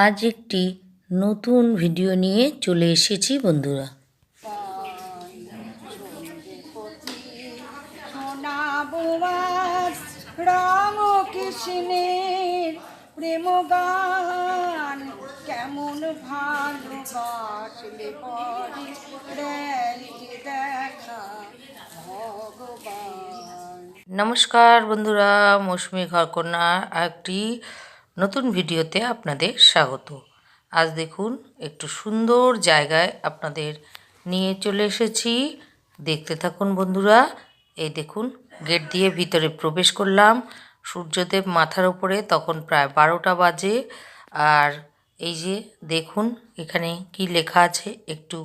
আজ একটি নতুন ভিডিও নিয়ে চলে এসেছি বন্ধুরা। রাম কৃষ্ণের প্রেম গান কেমন ভালোবাসলে পরে দেখা ভগবান। নমস্কার বন্ধুরা মৌসুমি ঘরকন্যা একটি নতুন ভিডিওতে আপনাদের স্বাগত। আজ দেখুন, একটু সুন্দর জায়গায় আপনাদের নিয়ে চলে এসেছি। দেখতে থাকুন বন্ধুরা, এই দেখুন, গেট দিয়ে ভিতরে প্রবেশ করলাম। সূর্যদেব মাথার উপরে তখন প্রায় বারোটা বাজে। আর এই যে দেখুন, এখানে কি লেখা আছে, একটু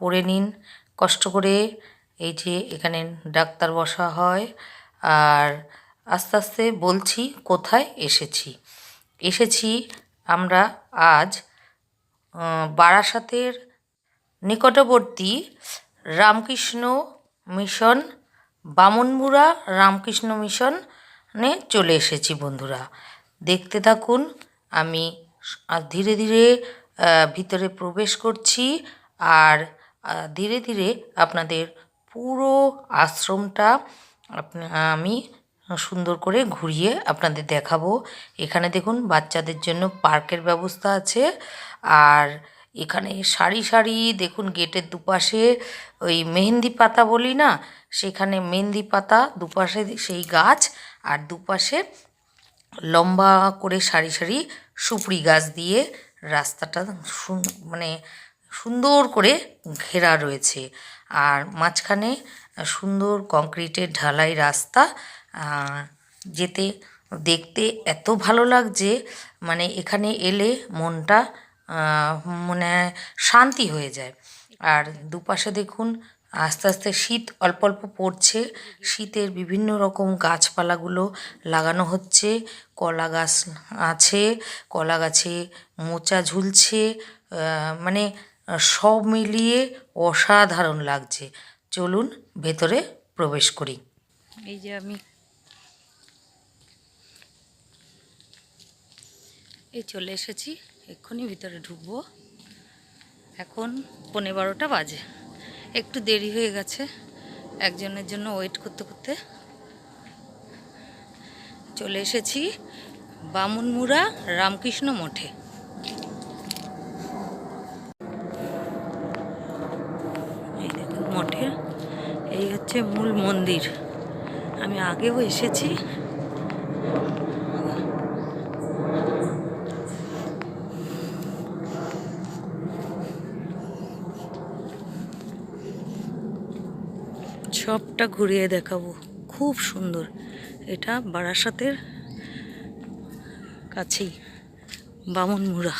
পড়ে নিন। কষ্ট করে এই যে এখানে ডাক্তার বসা হয়। আর আস্তে আস্তে বলছি, কোথায় এসেছি? এসেছি আমরা আজ বারাসাতের নিকটবর্তী রামকৃষ্ণ মিশন, বামনমুড়া রামকৃষ্ণ মিশনে চলে এসেছি বন্ধুরা। দেখতে থাকুন, আমি ধীরে ধীরে ভিতরে প্রবেশ করছি আর ধীরে ধীরে আপনাদের পুরো আশ্রমটা আমি সুন্দর করে ঘুরিয়ে আপনাদের দেখাবো। এখানে দেখুন, বাচ্চাদের জন্য পার্কের ব্যবস্থা আছে। আর এখানে সারি সারি, দেখুন, গেটের দুপাশে ওই মেহেন্দি পাতা বলি না? সেখানে মেহেন্দি পাতা, দুপাশে সেই গাছ, আর দুপাশে লম্বা করে সারি সারি সুপুরি গাছ দিয়ে রাস্তাটা মানে সুন্দর করে ঘেরা রয়েছে। আর মাঝখানে সুন্দর কংক্রিটের ঢালাই রাস্তা যেতে, দেখতে এত ভালো লাগছে মানে এখানে এলে মনটা মানে শান্তি হয়ে যায়। আর দুপাশে দেখুন, আস্তে আস্তে শীত অল্প অল্প পড়ছে, শীতের বিভিন্ন রকম গাছপালাগুলো লাগানো হচ্ছে, কলা গাছ আছে, কলা গাছে মোচা ঝুলছে মানে সব মিলিয়ে অসাধারণ লাগছে। চলুন ভেতরে প্রবেশ করি। এই যে আমি এই চলে এসেছি, এক্ষুনি ভিতরে ঢুকবো। এখন পনেরো বারোটা বাজে। একটু দেরি হয়ে গেছে, একজনের জন্য ওয়েট করতে করতে। চলে এসেছি বামুনমুড়া রামকৃষ্ণ মঠে। এই দেখুন মঠের, এই হচ্ছে মূল মন্দির। আমি আগেও এসেছি সবটা ঘুরিয়ে দেখাবো। খুব সুন্দর। এটা বারাসাতের কাছেই বামনমুড়া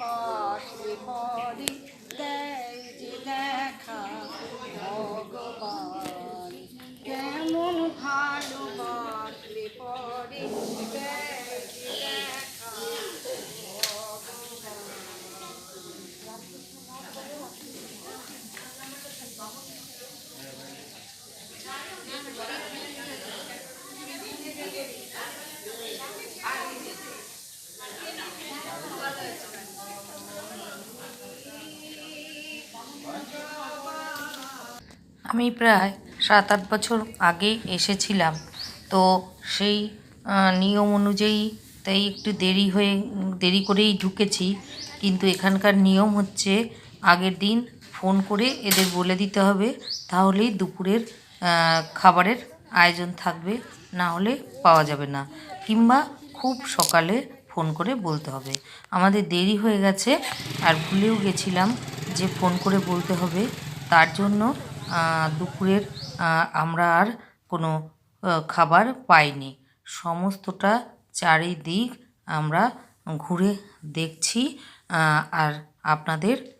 বাসলে পরে দেয় যে দেখা ভগবান কেমন ভালোবাসলে পরে দেয় যে দেখা আমি প্রায় সাত আট বছর আগে এসেছিলাম। তো সেই নিয়ম অনুযায়ী তাই একটু দেরি হয়ে, দেরি করেই ঢুকেছি। কিন্তু এখানকার নিয়ম হচ্ছে, আগের দিন ফোন করে এদের বলে দিতে হবে, তাহলেই দুপুরের খাবারের আয়োজন থাকবে, না হলে পাওয়া যাবে না। কিংবা খুব সকালে ফোন করে বলতে হবে। আমাদের দেরি হয়ে গেছে, আর ভুলেও গেছিলাম যে ফোন করে বলতে হবে। তার জন্য দুপুরের আমরা আর কোনো খাবার পাইনি। সমস্তটা চারিদিক আমরা ঘুরে দেখছি আর আপনাদের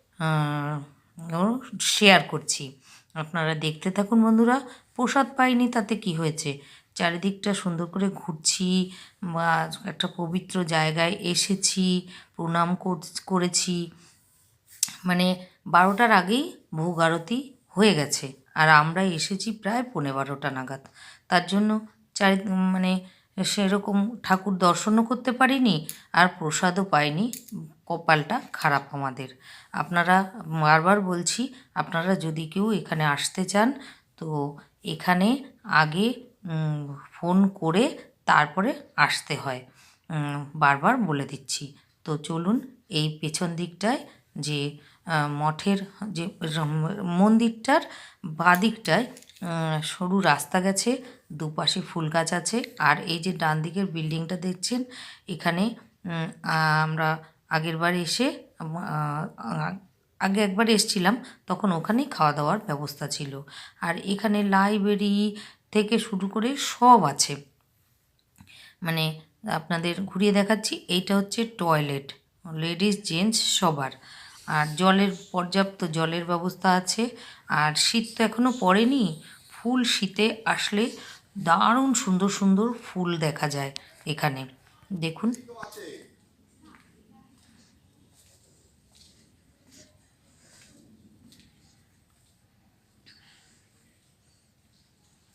শেয়ার করছি। আপনারা দেখতে থাকুন বন্ধুরা, প্রসাদ পাইনি তাতে কি হয়েছে? চারিদিকটা সুন্দর করে ঘুরছি, বা একটা পবিত্র জায়গায় এসেছি, প্রণাম কর- করেছি। মানে বারোটার আগেই ভোগ আরতি হয়ে গেছে। আর আমরা এসেছি প্রায় পনেরো বারোটা নাগাদ। তার জন্য চারি মানে সেরকম ঠাকুর দর্শনও করতে পারিনি আর প্রসাদও পাইনি। কপালটা খারাপ আমাদের। আপনারা বারবার বলছি, আপনারা যদি কেউ এখানে আসতে চান, তো এখানে আগে ফোন করে তারপরে আসতে হয়। বারবার বলে দিচ্ছি। তো চলুন এই পেছন দিকটায় যে মঠের যে মন্দিরটার বাদিকটায় সরু রাস্তা গেছে, দুপাশে ফুল গাছ আছে, আর এই যে ডান দিকের বিল্ডিংটা দেখছেন, এখানে আমরা আগেরবার এসে আগে একবার এসছিলাম, তখন ওখানেই খাওয়া দাওয়ার ব্যবস্থা ছিল। আর এখানে লাইব্রেরি থেকে শুরু করে সব আছে। মানে আপনাদের ঘুরিয়ে দেখাচ্ছি, এইটা হচ্ছে টয়লেট, লেডিস, জেন্টস সবার। আর জলের, পর্যাপ্ত জলের ব্যবস্থা আছে। আর শীত তো এখনও পড়েনি। ফুল শীতে আসলে দারুণ সুন্দর সুন্দর ফুল দেখা যায় এখানে। দেখুন।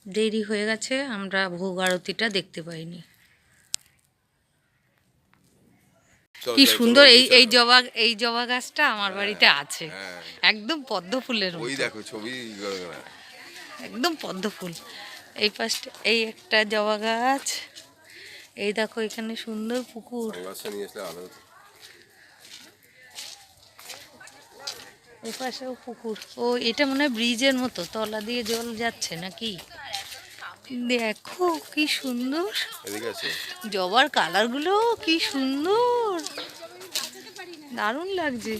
দেরি হয়ে গেছে, আমরা ভোগ আরতিটা দেখতে পাইনি চল, কি সুন্দর এই এই জবা এই জবা গাছটা আমার বাড়িতে আছে। হ্যাঁ। একদম পদ্ম ফুলের ওই দেখো ছবি একদম পদ্ম ফুল। এই পাশটা এই একটা জবা গাছ। এই দেখো এখানে সুন্দর পুকুর। সংবাদটা নিয়ে আসলে ভালো হতো। এই পাশেও পুকুর। ও এটা মনে হয় ব্রিজের মতো তলা দিয়ে জল যাচ্ছে নাকি? দেখো কি সুন্দর। এদিকে আছে। জবার কালারগুলো কি সুন্দর। দারুণ লাগছে।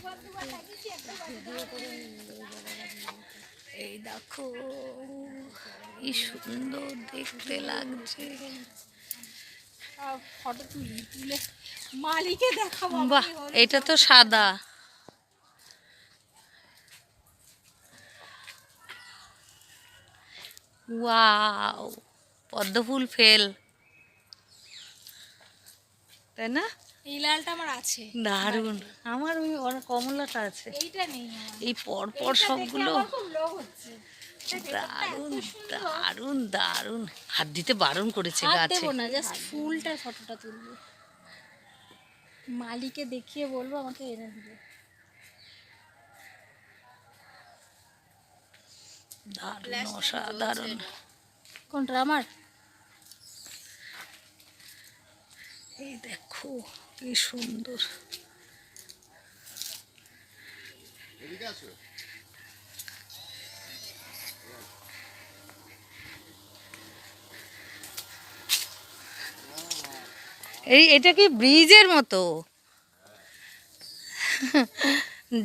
এই দেখো কি সুন্দর দেখতে লাগছে। ফটো তুলি তুলে মালিকে দেখাবো। বাহ এটা তো সাদা। ওয়াও পদ্ম ফুল ফেল। তাই না? এই লালটা আমার আছে। দারুণ। আমার ওই কমলাটা আছে। এইটা নেই এই পর পর সবগুলো দারুণ দারুণ দারুণ। হাত দিতে বারণ করেছে গাছে। না জাস্ট ফুলটার ফটোটা তুলবো। মালিকে দেখিয়ে বলব আমাকে এনে দিবে। দারুণ অসাধারণ। কোনটা আমার? এই দেখো কি সুন্দর। এই এটা কি ব্রিজের মতো?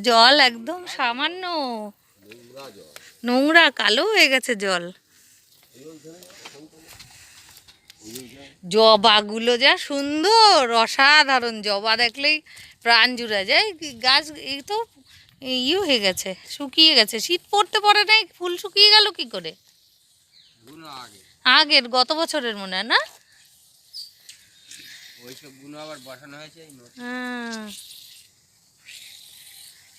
জল একদম সামান্য। নোংরা কালো হয়ে গেছে জল। জবাগুলো যা সুন্দর অসাধারণ জবা দেখলেই প্রাণ জুড়ে যায়। গাছ এই তো ইয়ে হয়ে গেছে শুকিয়ে গেছে। শীত পড়তে পড়ে নাই ফুল শুকিয়ে গেল কি করে? আগের গত বছরের মনে হয় না।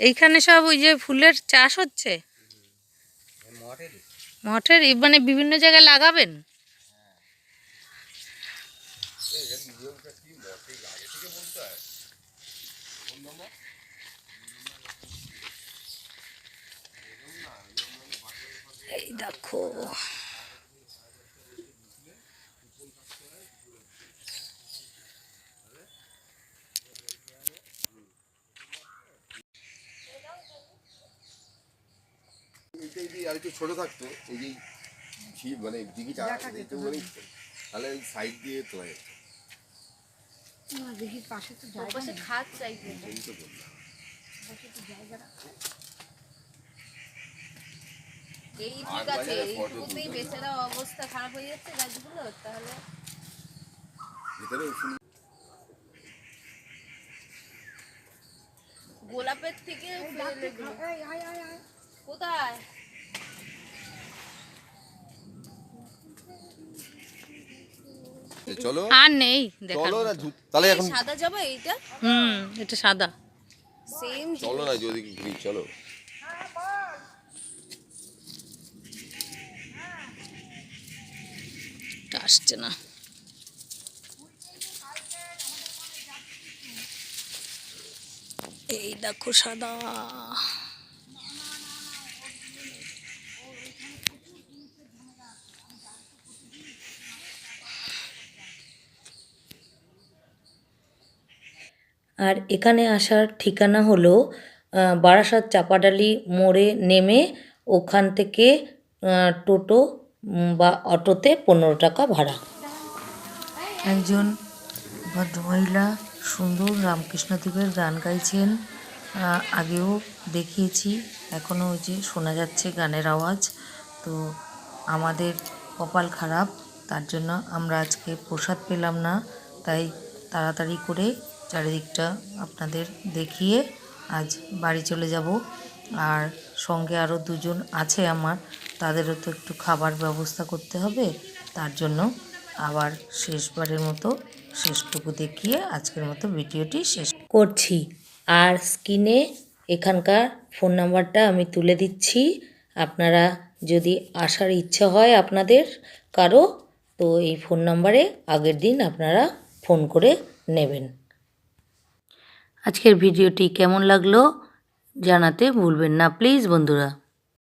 এইখানে সব ওই যে ফুলের চাষ হচ্ছে? মঠের মানে বিভিন্ন জায়গায় লাগাবেন? এই দেখো। আর একটু ছোট থাকতো এই যে ঝি- মানে দিঘিটা একটু মানে তাহলে ওই সাইড দিয়ে তোলা যেত। দিঘির পাশে তো জায়গা নেই। এই তো বললাম। এই আট ঠিক আছে বাজারে photo এইটুকুতেই তুলতে বেচারা অবস্থা খারাপ হয়ে যাচ্ছে গাছগুলো তাহলে ভেতরে ফুল গোলাপের থেকে ফেলে এগুলো। কোথায়? চলো। আর নেই চলো তাহলে এখন সাদা যাব এইটা? হুম এটা সাদা। সেম চলো না যদি চলো। আসছে না। এই দেখো সাদা। আর এখানে আসার ঠিকানা হলো বারাসাত চাপাডালি মোড়ে নেমে ওখান থেকে টোটো বা অটোতে পনেরো টাকা ভাড়া। একজন ভদ্রমহিলা সুন্দর রামকৃষ্ণদেবের গান গাইছেন। আগেও দেখিয়েছি এখনও ওই যে শোনা যাচ্ছে গানের আওয়াজ। তো আমাদের কপাল খারাপ, তার জন্য আমরা আজকে প্রসাদ পেলাম না, তাই তাড়াতাড়ি করে চারিদিকটা আপনাদের দেখিয়ে আজ বাড়ি চলে যাব। আর সঙ্গে আরও দুজন আছে আমার, তাদেরও তো একটু খাবার ব্যবস্থা করতে হবে। তার জন্য আবার শেষবারের মতো শেষটুকু দেখিয়ে আজকের মতো ভিডিওটি শেষ করছি। আর স্ক্রিনে এখানকার ফোন নাম্বারটা আমি তুলে দিচ্ছি। আপনারা যদি আসার ইচ্ছা হয় আপনাদের কারও, তো এই ফোন নাম্বারে আগের দিন আপনারা ফোন করে নেবেন। আজকের ভিডিওটি কেমন লাগল জানাতে ভুলবেন না। প্লিজ বন্ধুরা।